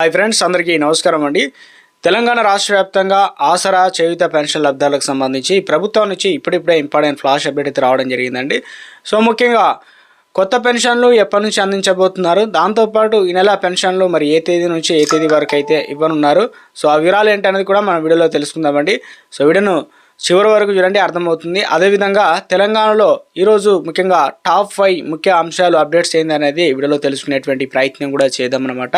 Hi friends అందరికీ నమస్కారం అండి. తెలంగాణ రాష్ట్ర వ్యాప్తంగా ఆసరా చేయుత పెన్షన్ లబ్ధాలకు సంబంధించి ప్రభుత్వం నుంచి ఇప్పుడిప్పుడే ఇంపార్టెంట్ ఫ్లాష్ అప్డేట్ అయితే రావడం జరిగిందండి. సో ముఖ్యంగా కొత్త పెన్షన్లు ఎప్పటి నుంచి అందించబోతున్నారు? దాంతోపాటు ఈ నెల పెన్షన్లు మరి ఏ తేదీ నుంచి ఏ తేదీ వరకు అయితే ఇవ్వనున్నారు? సో ఆ వివరాలు ఏంటనేది కూడా మనం వీడియోలో తెలుసుకుందామండి. సో వీడియోను చివరి వరకు చూడండి అర్థమవుతుంది. అదేవిధంగా తెలంగాణలో ఈరోజు ముఖ్యంగా టాప్ ఫైవ్ ముఖ్య అంశాలు అప్డేట్స్ ఏంది అనేది వీడియోలో తెలుసుకునేటువంటి ప్రయత్నం కూడా చేద్దామన్నమాట.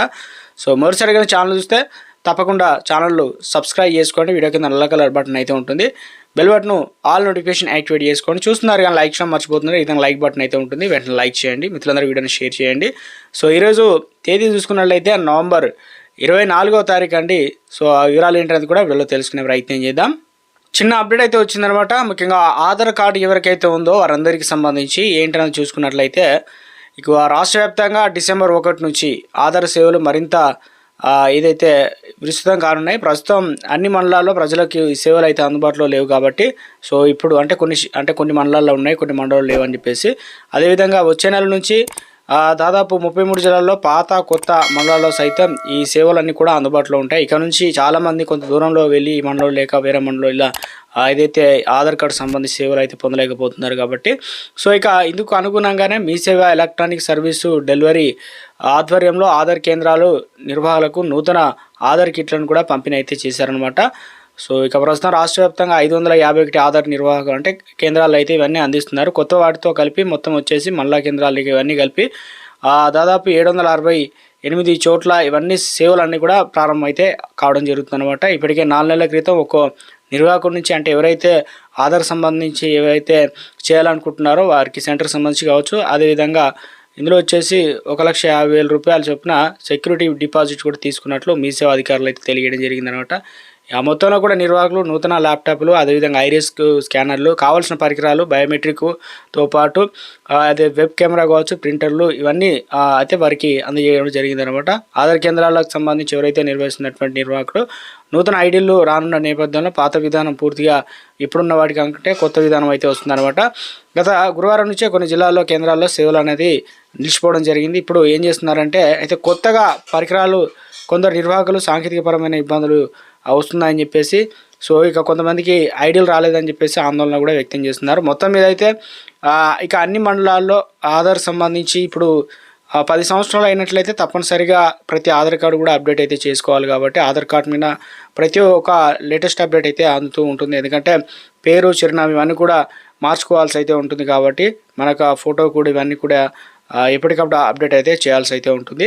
సో మరోసారిగా ఛానల్ చూస్తే తప్పకుండా ఛానల్ సబ్స్క్రైబ్ చేసుకోండి. వీడియో కింద నల్ల కలర్ బటన్ అయితే ఉంటుంది. Bell button all notification activate చేసుకోండి చూస్తున్నారు కానీ లైక్ చేయడం మర్చిపోతున్నారు. ఈ విధంగా లైక్ బటన్ అయితే ఉంటుంది. వెంటనే లైక్ చేయండి. మిత్రులందరూ వీడియోని షేర్ చేయండి. సో ఈరోజు తేదీ చూసుకున్నట్లయితే నవంబర్ ఇరవై నాలుగో తారీఖు అండి. సో ఆ వివరాలు ఏంటనేది కూడా వీడియోలో తెలుసుకునే ప్రయత్నం చేద్దాం. చిన్న అప్డేట్ అయితే వచ్చిందనమాట ముఖ్యంగా ఆధార్ కార్డు ఎవరికైతే ఉందో వారందరికీ సంబంధించి ఏంటనేది చూసుకున్నట్లయితే ఇక రాష్ట్ర వ్యాప్తంగా డిసెంబర్ ఒకటి నుంచి ఆధార్ సేవలు మరింత ఏదైతే విస్తృతం కానున్నాయి ప్రస్తుతం అన్ని మండలాల్లో ప్రజలకు ఈ సేవలు అయితే అందుబాటులో లేవు కాబట్టి సో ఇప్పుడు అంటే కొన్ని అంటే కొన్ని మండలాల్లో ఉన్నాయి కొన్ని మండలాలు లేవు చెప్పేసి. అదేవిధంగా వచ్చే నెల నుంచి దాదాపు ముప్పై మూడు జిల్లాల్లో పాత కొత్త మండలాల్లో సైతం ఈ సేవలన్నీ కూడా అందుబాటులో ఉంటాయి. ఇక నుంచి చాలామంది కొంత దూరంలో వెళ్ళి ఈ మండలం లేక వేరే మండలం ఇలా ఏదైతే ఆధార్ కార్డు సంబంధించి సేవలు అయితే పొందలేకపోతున్నారు కాబట్టి. సో ఇక ఇందుకు అనుగుణంగానే మీ సేవ ఎలక్ట్రానిక్ సర్వీసు డెలివరీ ఆధ్వర్యంలో ఆధార్ కేంద్రాలు నిర్వాహకులకు నూతన ఆధార్ కిట్లను కూడా పంపిణీ అయితే చేశారనమాట సో ఇక ప్రస్తుతం రాష్ట్ర వ్యాప్తంగా ఐదు వందల యాభై ఒకటి ఆధార్ నిర్వాహకులు అంటే కేంద్రాలు అయితే ఇవన్నీ అందిస్తున్నారు. కొత్త వాటితో కలిపి మొత్తం వచ్చేసి మళ్ళా కేంద్రాలకి ఇవన్నీ కలిపి దాదాపు ఏడు వందల అరవై ఎనిమిది చోట్ల ఇవన్నీ సేవలన్నీ కూడా ప్రారంభమైతే కావడం కావడం జరుగుతుందన్నమాట. ఇప్పటికే నాలుగు నెలల క్రితం ఒక్కో నిర్వాహకుడి నుంచి అంటే ఎవరైతే ఆధార్ సంబంధించి ఏవైతే చేయాలనుకుంటున్నారో వారికి సెంటర్ సంబంధించి కావచ్చు. అదేవిధంగా ఇందులో వచ్చేసి ఒక లక్ష యాభై వేల రూపాయలు చొప్పున సెక్యూరిటీ డిపాజిట్ కూడా తీసుకున్నట్లు మీ సేవ అధికారులు అయితే తెలియడం జరిగిందనమాట ఆ మొత్తంలో కూడా నిర్వాహకులు నూతన ల్యాప్టాప్లు అదేవిధంగా ఐరిస్ స్కానర్లు కావాల్సిన పరికరాలు బయోమెట్రిక్తో పాటు అయితే అదే వెబ్ కెమెరా కావచ్చు ప్రింటర్లు ఇవన్నీ అయితే వారికి అందజేయడం జరిగిందనమాట ఆధార్ కేంద్రాలకు సంబంధించి ఎవరైతే నిర్వహిస్తున్నటువంటి నిర్వాహకులు నూతన ఐడీలు రానున్న నేపథ్యంలో పాత విధానం పూర్తిగా ఇప్పుడున్న వాటికి అంటే కొత్త విధానం అయితే వస్తుందన్నమాట. గత గురువారం నుంచే కొన్ని జిల్లాల్లో కేంద్రాల్లో సేవలు అనేది నిలిచిపోవడం జరిగింది. ఇప్పుడు ఏం చేస్తున్నారంటే అయితే కొత్తగా పరికరాలు కొందరు నిర్వాహకులు సాంకేతికపరమైన ఇబ్బందులు వస్తుందని చెప్పేసి సో ఇక కొంతమందికి ఐడియల్ రాలేదని చెప్పేసి ఆందోళన కూడా వ్యక్తం చేస్తున్నారు. మొత్తం మీద అయితే ఇక అన్ని మండలాల్లో ఆధార్ సంబంధించి ఇప్పుడు పది సంవత్సరాలు అయినట్లయితే తప్పనిసరిగా ప్రతి ఆధార్ కార్డు కూడా అప్డేట్ అయితే చేసుకోవాలి కాబట్టి ఆధార్ కార్డు మీద ప్రతి ఒక్క లేటెస్ట్ అప్డేట్ అయితే అందుతూ ఉంటుంది. ఎందుకంటే పేరు చిరునామా ఇవన్నీ కూడా మార్చుకోవాల్సి అయితే ఉంటుంది కాబట్టి మనకు ఆ ఫోటో కూడా ఇవన్నీ కూడా ఎప్పటికప్పుడు అప్డేట్ అయితే చేయాల్సి అయితే ఉంటుంది.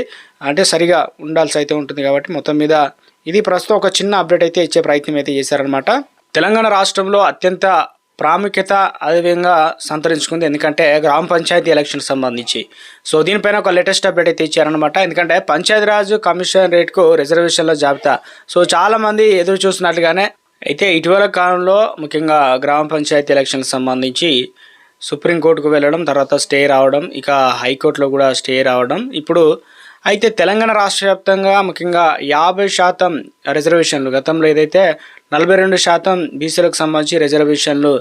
అంటే సరిగా ఉండాల్సి అయితే ఉంటుంది కాబట్టి మొత్తం మీద ఇది ప్రస్తుతం ఒక చిన్న అప్డేట్ అయితే ఇచ్చే ప్రయత్నం అయితే చేశారనమాట తెలంగాణ రాష్ట్రంలో అత్యంత ప్రాముఖ్యత అదేవిధంగా సంతరించుకుంది. ఎందుకంటే గ్రామ పంచాయతీ ఎలక్షన్ సంబంధించి. సో దీనిపైన ఒక లేటెస్ట్ అప్డేట్ అయితే ఇచ్చారనమాట ఎందుకంటే పంచాయతీరాజ్ కమిషన్ రేట్కు రిజర్వేషన్ల జాబితా. సో చాలామంది ఎదురు చూస్తున్నట్లుగానే అయితే ఇటీవల కాలంలో ముఖ్యంగా గ్రామ పంచాయతీ ఎలక్షన్కి సంబంధించి సుప్రీంకోర్టుకు వెళ్ళడం తర్వాత స్టే రావడం ఇక హైకోర్టులో కూడా స్టే రావడం. ఇప్పుడు అయితే తెలంగాణ రాష్ట్ర వ్యాప్తంగా ముఖ్యంగా యాభై శాతం రిజర్వేషన్లు గతంలో ఏదైతే నలభై రెండు శాతం బీసీలకు సంబంధించి రిజర్వేషన్లు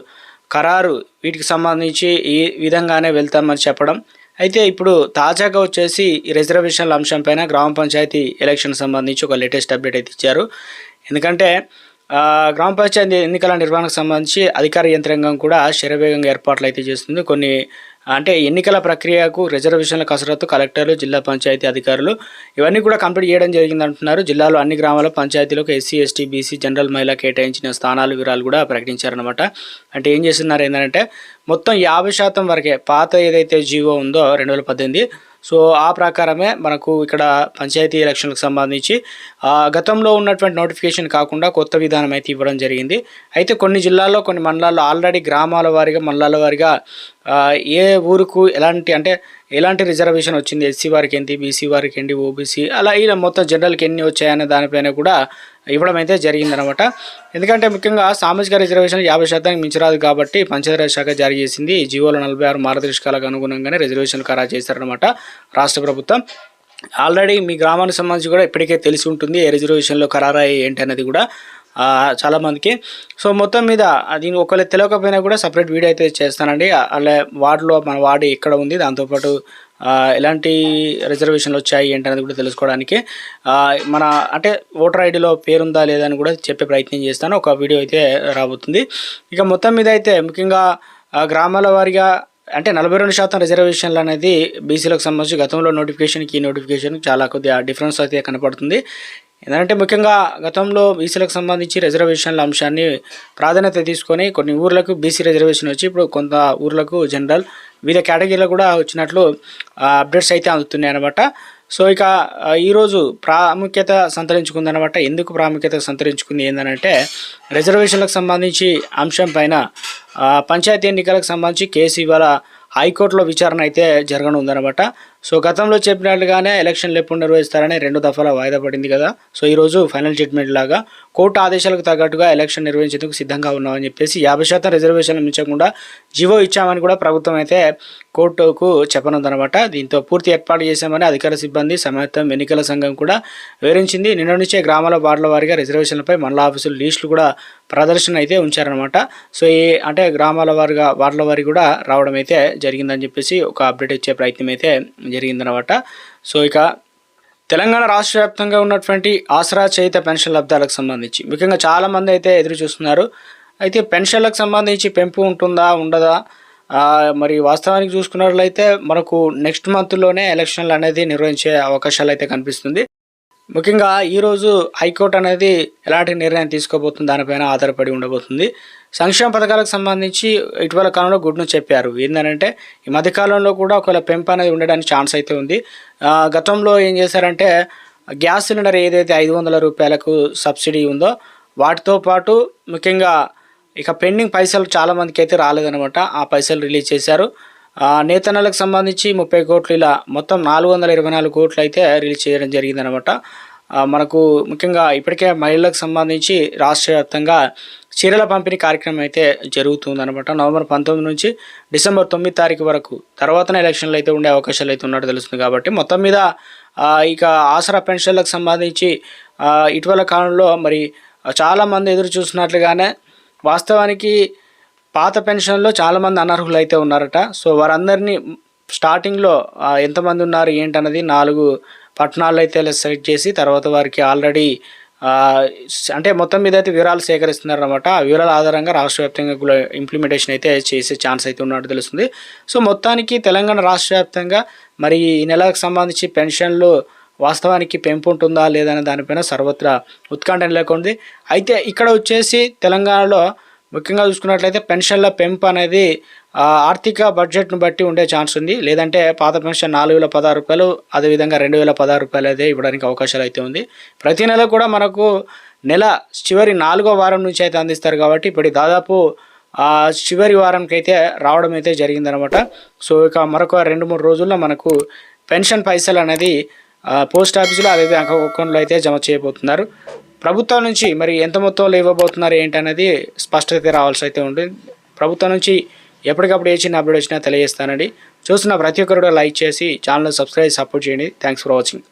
ఖరారు వీటికి సంబంధించి ఈ విధంగానే వెళ్తామని చెప్పడం. అయితే ఇప్పుడు తాజాగా వచ్చేసి ఈ రిజర్వేషన్ల అంశంపైన గ్రామ పంచాయతీ ఎలక్షన్ సంబంధించి ఒక లేటెస్ట్ అప్డేట్ అయితే ఇచ్చారు. ఎందుకంటే గ్రామ పంచాయతీ ఎన్నికల నిర్వహణకు సంబంధించి అధికార యంత్రాంగం కూడా శరవేగంగా ఏర్పాట్లు అయితే చేస్తుంది. కొన్ని అంటే ఎన్నికల ప్రక్రియకు రిజర్వేషన్ల కసరత్తు కలెక్టర్లు జిల్లా పంచాయతీ అధికారులు ఇవన్నీ కూడా కంప్లీట్ చేయడం జరిగింది అంటున్నారు జిల్లాలో అన్ని గ్రామాల పంచాయతీలకు ఎస్సీ ఎస్టీ బీసీ జనరల్ మహిళ కేటాయించిన స్థానాలు వివరాలు కూడా ప్రకటించారనమాట అంటే ఏం చేస్తున్నారు ఏంటంటే మొత్తం యాభై శాతం వరకే పాత ఏదైతే జీవో ఉందో రెండు వేల పద్దెనిమిది సో ఆ ప్రకారమే మనకు ఇక్కడ పంచాయతీ ఎలక్షన్లకు సంబంధించి ఆ, గతంలో ఉన్నటువంటి నోటిఫికేషన్ కాకుండా కొత్త విధానం అయితే ఇవ్వడం జరిగింది. అయితే కొన్ని జిల్లాల్లో కొన్ని మండలాల్లో ఆల్రెడీ గ్రామాల వారిగా మండలాల వారిగా ఏ ఊరుకు ఎలాంటి అంటే ఎలాంటి రిజర్వేషన్ వచ్చింది? ఎస్సీ వారికి ఏంటి బీసీ వారికి ఏంటి ఓబీసీ అలా ఇలా మొత్తం జనరల్కి ఎన్ని వచ్చాయనే దానిపైన కూడా ఇవ్వడం అయితే జరిగిందనమాట ఎందుకంటే ముఖ్యంగా సామాజిక రిజర్వేషన్ యాభై శాతానికి మించరాదు కాబట్టి పంచాయతీరాజ్ శాఖ జారీ చేసింది. జీవోలో నలభై ఆరు మార్గదర్శకాలకు అనుగుణంగానే రిజర్వేషన్లు ఖరారు చేశారనమాట రాష్ట్ర ప్రభుత్వం. ఆల్రెడీ మీ గ్రామానికి సంబంధించి కూడా ఇప్పటికే తెలిసి ఉంటుంది. ఏ రిజర్వేషన్లో ఖరారయ్యాయి ఏంటి అనేది కూడా. చాలామందికి సో మొత్తం మీద దీని ఒకవేళ తెలియకపోయినా కూడా సపరేట్ వీడియో అయితే చేస్తానండి. అలా వార్డులో మన వార్డు ఎక్కడ ఉంది. దాంతోపాటు ఎలాంటి రిజర్వేషన్లు వచ్చాయి ఏంటనేది కూడా తెలుసుకోవడానికి. మన అంటే ఓటర్ ఐడిలో పేరుందా లేదా అని కూడా చెప్పే ప్రయత్నం చేస్తాను. ఒక వీడియో అయితే రాబోతుంది. ఇక మొత్తం మీద అయితే ముఖ్యంగా గ్రామాల వారిగా అంటే నలభై రెండు శాతం రిజర్వేషన్లు అనేది బీసీలకు సంబంధించి గతంలో నోటిఫికేషన్కి ఈ నోటిఫికేషన్ చాలా కొద్దిగా డిఫరెన్స్ అయితే కనపడుతుంది. ఎందుకంటే ముఖ్యంగా గతంలో బీసీలకు సంబంధించి రిజర్వేషన్ల అంశాన్ని ప్రాధాన్యత తీసుకొని కొన్ని ఊర్లకు బీసీ రిజర్వేషన్ వచ్చి ఇప్పుడు కొంత ఊర్లకు జనరల్ వివిధ కేటగిరీలో కూడా వచ్చినట్లు అప్డేట్స్ అయితే అందుతున్నాయి అనమాట సో ఇక ఈరోజు ప్రాముఖ్యత సంతరించుకుందనమాట ఎందుకు ప్రాముఖ్యత సంతరించుకుంది ఏంటంటే రిజర్వేషన్లకు సంబంధించి అంశం పైన పంచాయతీ ఎన్నికలకు సంబంధించి కేసు ఇవాళ హైకోర్టులో విచారణ అయితే జరగనుందనమాట సో గతంలో చెప్పినట్లుగానే ఎలక్షన్లు ఎప్పుడు నిర్వహిస్తారని రెండు దఫాల వాయిదా పడింది కదా. సో ఈరోజు ఫైనల్ జడ్జ్మెంట్ లాగా కోర్టు ఆదేశాలకు తగ్గట్టుగా ఎలక్షన్ నిర్వహించేందుకు సిద్ధంగా ఉన్నామని చెప్పేసి యాభై శాతం రిజర్వేషన్లు మించకుండా జీవో ఇచ్చామని కూడా ప్రభుత్వం అయితే కోర్టుకు చెప్పనుందనమాట దీంతో పూర్తి ఏర్పాటు చేశామని అధికార సిబ్బంది సమేతం ఎన్నికల సంఘం కూడా వివరించింది. నిన్న నుంచే గ్రామాల వార్డుల వారీగా రిజర్వేషన్లపై మండల ఆఫీసులు లిస్టులు కూడా ప్రదర్శన అయితే ఉంచారనమాట సో ఈ అంటే గ్రామాల వారిగా వార్డుల వారి కూడా రావడం అయితే జరిగిందని చెప్పేసి ఒక అప్డేట్ ఇచ్చే ప్రయత్నం అయితే జరిగిందనమాట సో ఇక తెలంగాణ రాష్ట్ర వ్యాప్తంగా ఉన్నటువంటి ఆసరా చేయిత పెన్షన్ లబ్ధాలకు సంబంధించి ముఖ్యంగా చాలామంది అయితే ఎదురు చూస్తున్నారు. అయితే పెన్షన్లకు సంబంధించి పెంపు ఉంటుందా ఉండదా? మరి వాస్తవానికి చూసుకున్నట్లయితే మనకు నెక్స్ట్ మంత్లోనే ఎలక్షన్లు అనేది నిర్వహించే అవకాశాలు అయితే కనిపిస్తుంది. ముఖ్యంగా ఈరోజు హైకోర్టు అనేది ఎలాంటి నిర్ణయం తీసుకోబోతుంది దానిపైన ఆధారపడి ఉండబోతుంది. సంక్షేమ పథకాలకు సంబంధించి ఇటీవల కాలంలో గుడ్ను చెప్పారు. ఏంటంటే ఈ మధ్యకాలంలో కూడా ఒకవేళ పెంపు అనేది ఉండడానికి ఛాన్స్ అయితే ఉంది. గతంలో ఏం చేశారంటే గ్యాస్ సిలిండర్ ఏదైతే ఐదు వందల రూపాయలకు సబ్సిడీ ఉందో వాటితో పాటు ముఖ్యంగా ఇక పెండింగ్ పైసలు చాలామందికి అయితే రాలేదనమాట ఆ పైసలు రిలీజ్ చేశారు. నేతన్నలకు సంబంధించి ముప్పై కోట్లు ఇలా మొత్తం నాలుగు వందల ఇరవై నాలుగు కోట్లు అయితే రిలీజ్ చేయడం జరిగిందనమాట మనకు ముఖ్యంగా ఇప్పటికే మహిళలకు సంబంధించి రాష్ట్ర వ్యాప్తంగా చీరల పంపిణీ కార్యక్రమం అయితే జరుగుతుందన్నమాట. నవంబర్ పంతొమ్మిది నుంచి డిసెంబర్ తొమ్మిది తారీఖు వరకు తర్వాత ఎలక్షన్లు అయితే ఉండే అవకాశాలు అయితే ఉన్నట్టు తెలుస్తుంది కాబట్టి మొత్తం మీద ఇక ఆసరా పెన్షన్లకు సంబంధించి ఇటీవల కాలంలో మరి చాలామంది ఎదురు చూసినట్లుగానే వాస్తవానికి పాత పెన్షన్లో చాలామంది అనర్హులు అయితే ఉన్నారట. సో వారందరినీ స్టార్టింగ్లో ఎంతమంది ఉన్నారు ఏంటన్నది నాలుగు పట్టణాలు అయితే సెలెక్ట్ చేసి తర్వాత వారికి ఆల్రెడీ అంటే మొత్తం మీద అయితే వివరాలు సేకరిస్తున్నారన్నమాట. ఆ వివరాల ఆధారంగా రాష్ట్ర వ్యాప్తంగా కూడా ఇంప్లిమెంటేషన్ అయితే చేసే ఛాన్స్ అయితే ఉన్నట్టు తెలుస్తుంది. సో మొత్తానికి తెలంగాణ రాష్ట్ర వ్యాప్తంగా మరి ఈ నెలకు సంబంధించి పెన్షన్లు వాస్తవానికి పెంపు ఉంటుందా లేదనే దానిపైన సర్వత్రా ఉత్కంఠ నెలకొంది. అయితే ఇక్కడ వచ్చేసి తెలంగాణలో ముఖ్యంగా చూసుకున్నట్లయితే పెన్షన్ల పెంపు అనేది ఆర్థిక బడ్జెట్ను బట్టి ఉండే ఛాన్స్ ఉంది. లేదంటే పాత పెన్షన్ నాలుగు వేల పదహారు రూపాయలు అదేవిధంగా రెండు వేల పదహారు రూపాయలు అయితే ఇవ్వడానికి అవకాశాలు అయితే ఉంది. ప్రతి నెల కూడా మనకు నెల చివరి నాలుగో వారం నుంచి అయితే అందిస్తారు కాబట్టి ఇప్పుడు దాదాపు చివరి వారంకి అయితే రావడం అయితే జరిగిందనమాట. సో ఇక మరొక రెండు మూడు రోజుల్లో మనకు పెన్షన్ పైసలు అనేది పోస్ట్ ఆఫీసులో అదే బ్యాంక్ అకౌంట్లో అయితే జమ చేయబోతున్నారు. ప్రభుత్వం నుంచి మరి ఎంత మొత్తంలో ఇవ్వబోతున్నారు ఏంటనేది స్పష్టత రావాల్సి అయితే ఉంటుంది ప్రభుత్వం నుంచి ఎప్పటికప్పుడు ఏ చిన్న అప్డేట్ వచ్చినా తెలియజేస్తానండి. చూస్తున్న ప్రతి ఒక్కరు కూడా లైక్ చేసి ఛానల్ సబ్స్క్రైబ్ సపోర్ట్ చేయండి. Thanks for watching